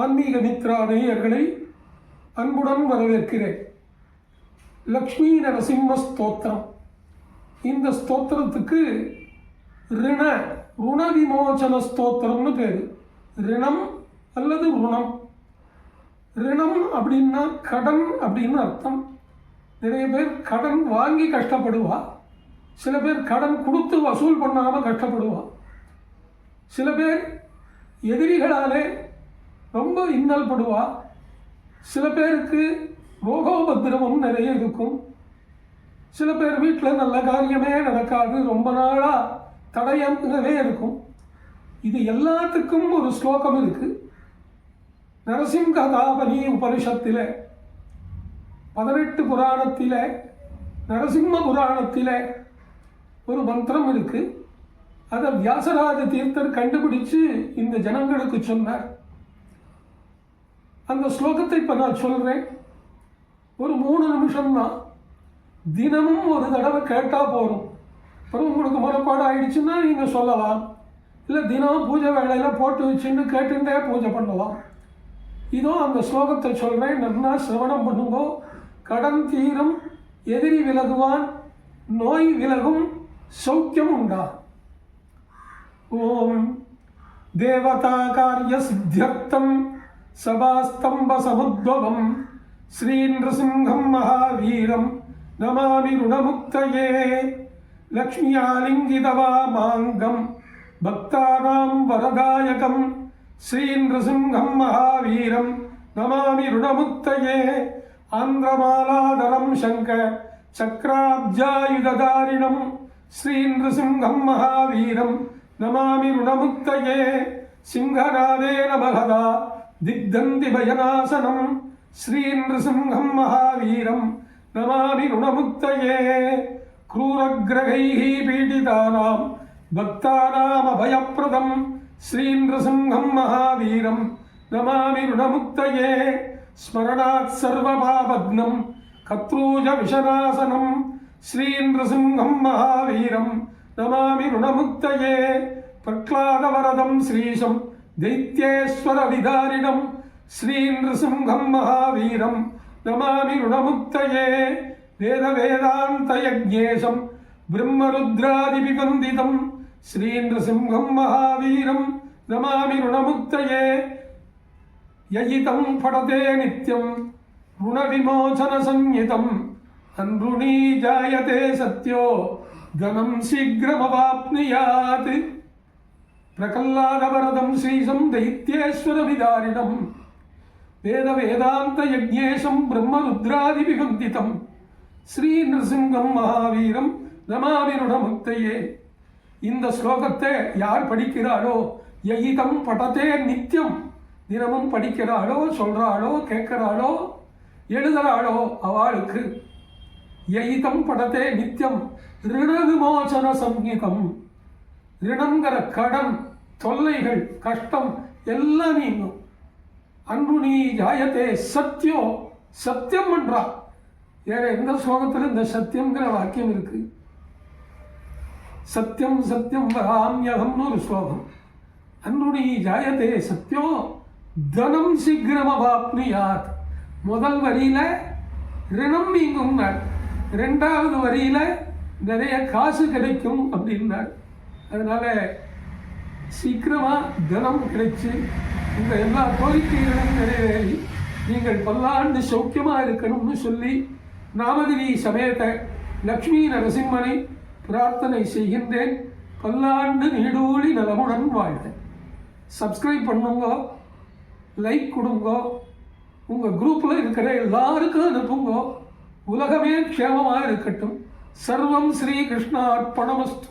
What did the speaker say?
ஆன்மீக மித்ரா நேயர்களை அன்புடன் வரவேற்கிறேன். லக்ஷ்மி நரசிம்ம ஸ்தோத்திரம். இந்த ஸ்தோத்திரத்துக்கு ரிண ருண விமோசன ஸ்தோத்திரம்னு பேர். ரிணம் அல்லது ருணம். ரிணம் அப்படின்னா கடன் அப்படின்னு அர்த்தம். நிறைய பேர் கடன் வாங்கி கஷ்டப்படுவா. சில பேர் கடன் கொடுத்து வசூல் பண்ணாமல் கஷ்டப்படுவா. சில பேர் எதிரிகளாலே ரொம்ப இன்னல் படுவா சில பேருக்கு ரோகோபத்திரமும் நிறைய இருக்கும். சில பேர் வீட்டில் நல்ல காரியமே நடக்காது. ரொம்ப நாளாக தடயங்கவே இருக்கும். இது எல்லாத்துக்கும் ஒரு ஸ்லோகம் இருக்கு. நரசிம்ஹதாபனி உபனிஷத்தில் பதினெட்டு புராணத்தில் நரசிம்ம புராணத்தில் ஒரு மந்திரம் இருக்குது அதை வியாசராஜ தீர்த்தர் கண்டுபிடிச்சு இந்த ஜனங்களுக்கு சொன்னார். அந்த ஸ்லோகத்தை இப்போ நான் சொல்கிறேன் ஒரு மூணு நிமிஷம்தான் தினமும் ஒரு தடவை கேட்டால் போதும். அப்புறம் உங்களுக்கு முறைப்பாடு ஆயிடுச்சுன்னா நீங்கள் சொல்லலாம். இல்லை தினம் பூஜை வேலையில் போட்டு வச்சுன்னு கேட்டுட்டே பூஜை பண்ணலாம். இதோ அந்த ஸ்லோகத்தை சொல்கிறேன் நன்னா சிரவணம் பண்ணுங்கோ. கடன் தீரும் எதிரி விலகுவான் நோய் விலகும் சௌக்கியம் உண்டா? ஓம் தேவதா காரிய சித்தியர்த்தம் சபாஸ்தம்ப சமுத்பவம் ஸ்ரீ நிருசிங்கம் மகாவீரம். நமாமி ருணமுக்தயே. லக்ஷ்மியாலிங்கிதவாமாங்கம். பக்தானாம் வரதாயகம். ஸ்ரீ நிருசிங்கம் மகாவீரம். நமாமி ருணமுக்தயே. ஆந்திரமாலாதரம் சங்க சக்கராப்ஜாயுததாரிணம் ஸ்ரீ நிருசிங்கம் மகாவீரம். நமாமி ருணமுக்தயே. சிங்கநாதே நமகதா దిగ్ధంది భయనాశనం శ్రీ నృసింహం మహావీరం నమామి రుణముక్తయే క్రూరగ్రహైः పీడితానాం భక్తానామభయప్రదం శ్రీ నృసింహం మహావీరం నమామి రుణముక్తయే స్మరణాత్ సర్వపాపగ్నం కత్రూజ విషనాశనం శ్రీ నృసింహం మహావీరం నమామి రుణముక్తయే ప్రహ్లాదవరదం శ్రీశం प्रह्लादवरदं श्रीशं दैत्येश्वरविदारिणं श्रीनृसिंहं महावीरं नमामि ऋणमुक्तये वेदवेदान्तयज्ञेशं ब्रह्मरुद्रादिविवन्दितं श्रीनृसिंहं महावीरं नमामि ऋणमुक्तये ययितं फटते नित्यं ऋणविमोचनसंज्ञितम् अन्ऋणी जायते सत्यो धनं शीघ्रमवाप्नुयात् பிரகல்லாதவரதம் ஸ்ரீசம் தைத்தியேஸ்வர விதாரிடம் வேத வேதாந்த யஜ்ஞேஷம் பிரம்மருத்ராதிபிகந்திதம் ஸ்ரீ நிருசிங்கம் மகாவீரம் ரமாவிருடமுத்தையே. இந்த ஸ்லோகத்தை யார் படிக்கிறாளோ எயிதம் படத்தே நித்தியம் தினமும் படிக்கிறாளோ சொல்கிறாளோ கேட்கிறாளோ எழுதுகிறாளோ அவளுக்கு. எயிதம் படத்தே நித்தியம் ரிணகுமோச்சன சங்கீதம் ரிணங்கிற கடன் தொல்லைகள் கஷ்டம் எல்லாம் நீங்கும். அன்பு நீ ஜாயத்தே சத்தியோ சத்தியம் பண்றா வேற எந்த ஸ்லோகத்தில் இந்த சத்தியம்ங்கிற வாக்கியம் இருக்கு. சத்தியம் சத்தியம் வராமியகம்னு ஒரு ஸ்லோகம். அன்பு நீ ஜாயத்தே சத்தியோ தனம் சீக்கிரம் அவாப்னியாத் முதல் வரியில ரிணம் நீங்கும் ரெண்டாவது வரியில நிறைய காசு கிடைக்கும் அப்படின்னார். அதனால் சீக்கிரமாக தனம் கிடைச்சு உங்கள் எல்லா கோரிக்கைகளும் நிறைவேறி நீங்கள் பல்லாண்டு சௌக்கியமாக இருக்கணும்னு சொல்லி நாமதிரி சமேத லக்ஷ்மி நரசிம்மனை பிரார்த்தனை செய்கின்றேன். பல்லாண்டு நீடூழி நலமுடன் வாழ்க. சப்ஸ்கிரைப் பண்ணுங்க லைக் கொடுங்க உங்கள் குரூப்பில் இருக்கிற எல்லாருக்கும் அனுப்புங்க. உலகமே க்ஷேமமாக இருக்கட்டும். சர்வம் ஸ்ரீ கிருஷ்ணா அர்ப்பணமஸ்து